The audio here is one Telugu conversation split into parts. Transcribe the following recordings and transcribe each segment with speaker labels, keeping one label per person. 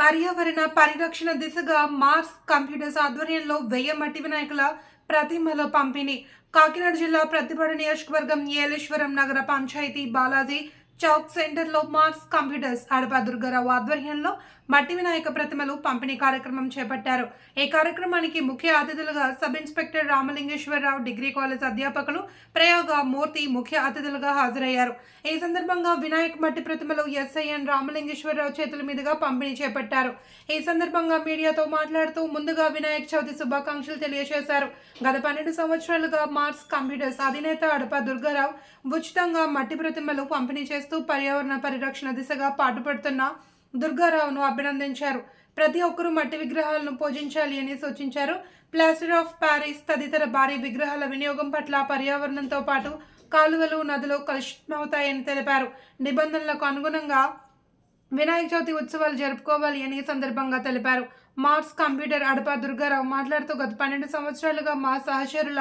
Speaker 1: పర్యావరణ పరిరక్షణ దిశగా మార్స్ కంప్యూటర్స్ ఆధ్వర్యంలో వెయ్యి మట్టి వినాయకుల ప్రతిమల పంపిణీ. కాకినాడ జిల్లా ప్రతిపాడు నియోజకవర్గం ఏలేశ్వరం నగర పంచాయతీ బాలాజీ చౌక్ సెంటర్లో మార్స్ కంప్యూటర్స్ అడప దుర్గారావు ఆధ్వర్యంలో మట్టి వినాయక ప్రతిమలు పంపిణీ కార్యక్రమం చేపట్టారు. ఈ కార్యక్రమానికి ముఖ్య అతిథులుగా sub inspector Ramalingeswara Rao degree college అధ్యాపకులు ప్రయోగ మూర్తి ముఖ్య అతిథులుగా హాజరయ్యారు. ఈ సందర్భంగా వినాయక మట్టి ప్రతిమలు ఎస్ఐఎన్ రామలింగేశ్వరరావు చేతుల మీదుగా పంపిణీ చేపట్టారు. ఈ సందర్భంగా మీడియాతో మాట్లాడుతూ ముందుగా వినాయక చవితి శుభాకాంక్షలు తెలియజేశారు. గత పన్నెండు సంవత్సరాలుగా మార్స్ కంప్యూటర్స్ అధినేత అడప దుర్గారావు ఉచితంగా మట్టి ప్రతిమలు పంపిణీ చేస్తూ పర్యావరణ పరిరక్షణ దిశగా పాటుపడుతున్న దుర్గారావును అభినందించారు. ప్రతి ఒక్కరూ మట్టి విగ్రహాలను పూజించాలి అని సూచించారు. ప్లాస్టర్ ఆఫ్ ప్యారిస్ తదితర భారీ విగ్రహాల వినియోగం పట్ల పర్యావరణంతో పాటు కాలువలు నదులు కలుషితమవుతాయని తెలిపారు. నిబంధనలకు అనుగుణంగా వినాయక చవితి ఉత్సవాలు జరుపుకోవాలి అని సందర్భంగా తెలిపారు. మార్స్ కంప్యూటర్ అడప దుర్గారావు మాట్లాడుతూ గత పన్నెండు సంవత్సరాలుగా మా సహచరుల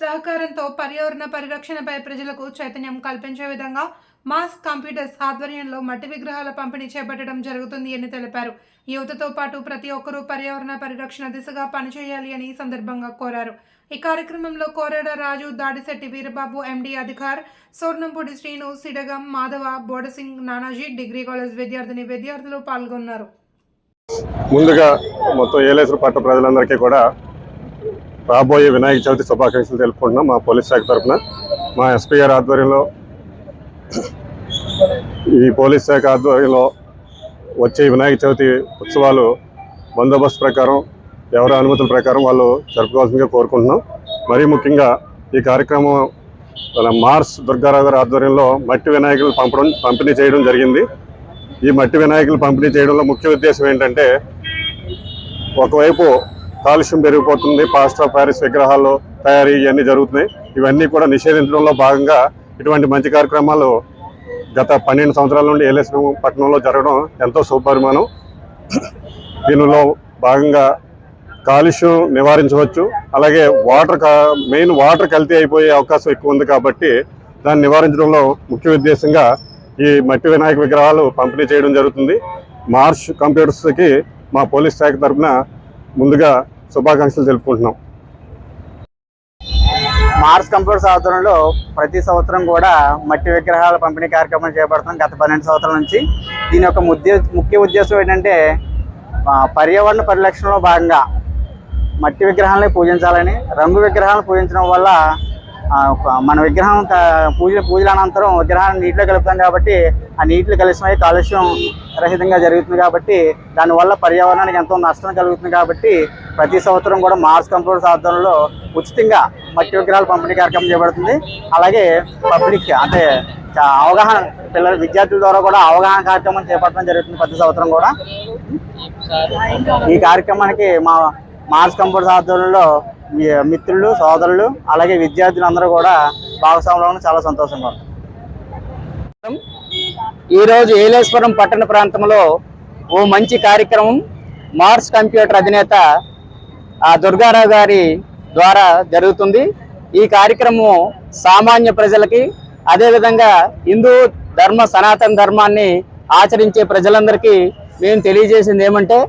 Speaker 1: సహకారంతో పర్యావరణ పరిరక్షణపై ప్రజలకు చైతన్యం కల్పించే విధంగా మాస్ కంప్యూటర్స్ ఆధ్వర్యంలో మట్టి విగ్రహాల పంపిణీ చేపట్టడం జరుగుతుంది అని తెలిపారు. యువతతో పాటు ప్రతి ఒక్కరూ పర్యావరణ పరిరక్షణ దిశగా పనిచేయాలి అని సందర్భంగా కోరారు. ఈ కార్యక్రమంలో Korada Raju Dadisetti Veerababu MD Adhikar Sornampudi Srinu Sidagam Madhava Bodasingh Nanaji degree college విద్యార్థిని విద్యార్థులు పాల్గొన్నారు.
Speaker 2: ముందుగా మొత్తం ఏలేశ్వర పట్ట ప్రజలందరికీ కూడా రాబోయే వినాయక చవితి శుభాకాంక్షలు తెలుపుకుంటున్నాం మా పోలీస్ శాఖ తరఫున. మా ఎస్పీ గారి ఆధ్వర్యంలో ఈ పోలీస్ శాఖ ఆధ్వర్యంలో వచ్చే వినాయక చవితి ఉత్సవాలు బందోబస్తు ప్రకారం ఎవరి అనుమతుల ప్రకారం వాళ్ళు జరుపుకోవాల్సిందిగా కోరుకుంటున్నాం. మరీ ముఖ్యంగా ఈ కార్యక్రమం మార్స్ దుర్గారావు గారి ఆధ్వర్యంలో మట్టి వినాయకులు పంపడం పంపిణీ చేయడం జరిగింది. ఈ మట్టి వినాయకులు పంపిణీ చేయడంలో ముఖ్య ఉద్దేశం ఏంటంటే ఒకవైపు కాలుష్యం పెరిగిపోతుంది పాస్టర్ ఆఫ్ ప్యారిస్ విగ్రహాలు తయారీ ఇవన్నీ జరుగుతున్నాయి. ఇవన్నీ కూడా నిషేధించడంలో భాగంగా ఇటువంటి మంచి కార్యక్రమాలు గత పన్నెండు సంవత్సరాల నుండి ఏలేశ్వరం పట్టణంలో జరగడం ఎంతో శుభపరిమాణం దీనిలో భాగంగా కాలుష్యం నివారించవచ్చు. అలాగే వాటర్ కా- మెయిన్ వాటర్ కల్తీ అయిపోయే అవకాశం ఎక్కువ ఉంది కాబట్టి దాన్ని నివారించడంలో ముఖ్య ఉద్దేశంగా ఈ మట్టి వినాయక విగ్రహాలు పంపిణీ చేయడం జరుగుతుంది. మార్ష్ కంప్యూటర్స్కి మా పోలీస్ శాఖ తరఫున ముందుగా శుభాకాంక్షలు తెలుపుకుంటున్నాం.
Speaker 3: మార్స్ కంప్యూటర్స్ ఆధ్వర్యంలో ప్రతి సంవత్సరం కూడా మట్టి విగ్రహాల పంపిణీ కార్యక్రమం చేపడుతున్నాం గత పన్నెండు సంవత్సరాల నుంచి. దీని యొక్క ముఖ్య ఉద్దేశం ఏంటంటే పర్యావరణ పరిరక్షణలో భాగంగా మట్టి విగ్రహాలని పూజించాలని రంగు విగ్రహాలను పూజించడం వల్ల మన విగ్రహం పూజ పూజల అనంతరం విగ్రహాన్ని నీటిలో కలుపుతాం కాబట్టి ఆ నీటిలో కలిసిమై కాలుష్యం రహితంగా జరుగుతుంది కాబట్టి దానివల్ల పర్యావరణానికి ఎంతో నష్టం కలుగుతుంది కాబట్టి ప్రతి సంవత్సరం కూడా మార్స్ కంప్యూటర్స్ ఆధ్వర్యంలో ఉచితంగా మట్టి విగ్రహాల పంపిణీ కార్యక్రమం చేపడుతుంది. అలాగే పబ్లిక్ అంటే అవగాహన పిల్లల విద్యార్థుల ద్వారా కూడా అవగాహన కార్యక్రమం చేపట్టడం జరుగుతుంది ప్రతి సంవత్సరం కూడా. ఈ కార్యక్రమానికి మా మార్స్ కంప్యూటర్స్ ఆధ్వర్యంలో మిత్రులు సోదరులు అలాగే విద్యార్థులు అందరూ కూడా భాగస్వాములు చాలా సంతోషంగా ఉంటారు ఈరోజు ఏలేశ్వరం పట్టణ ప్రాంతంలో ఓ మంచి కార్యక్రమం మార్స్ కంప్యూటర్ అధినేత ఆ దుర్గారావు గారి ద్వారా జరుగుతుంది. ఈ కార్యక్రమం సామాన్య ప్రజలకి అదేవిధంగా హిందూ ధర్మ సనాతన ధర్మాన్ని ఆచరించే ప్రజలందరికీ మేము తెలియజేసింది ఏమంటే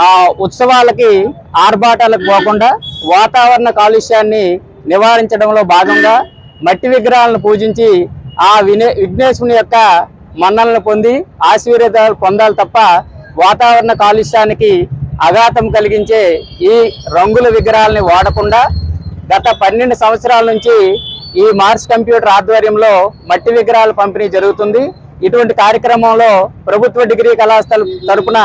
Speaker 3: ఆ ఉత్సవాలకి ఆర్భాటాలకు పోకుండా వాతావరణ కాలుష్యాన్ని నివారించడంలో భాగంగా మట్టి విగ్రహాలను పూజించి ఆ వినే విఘ్నేశ్వరుని యొక్క మన్నలను పొంది ఆశీర్వాదాలు పొందాలి తప్ప వాతావరణ కాలుష్యానికి అఘాతం కలిగించే ఈ రంగుల విగ్రహాలని వాడకుండా గత పన్నెండు సంవత్సరాల నుంచి ఈ మార్స్ కంప్యూటర్ ఆధ్వర్యంలో మట్టి విగ్రహాల పంపిణీ జరుగుతుంది. ఇటువంటి కార్యక్రమంలో ప్రభుత్వ డిగ్రీ కళాశాల తరపున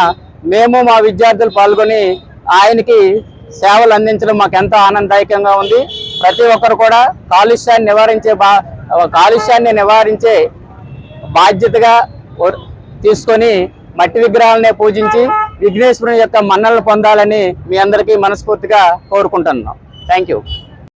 Speaker 3: మేము మా విద్యార్థులు పాల్గొని ఆయనకి సేవలు అందించడం మాకు ఎంతో ఆనందదాయకంగా ఉంది. ప్రతి ఒక్కరు కూడా కాలుష్యాన్ని నివారించే బా కాలుష్యాన్ని నివారించే బాధ్యతగా తీసుకొని మట్టి విగ్రహాలనే పూజించి విఘ్నేశ్వరుని యొక్క మన్నలను పొందాలని మీ అందరికీ మనస్ఫూర్తిగా కోరుకుంటున్నాం. Thank you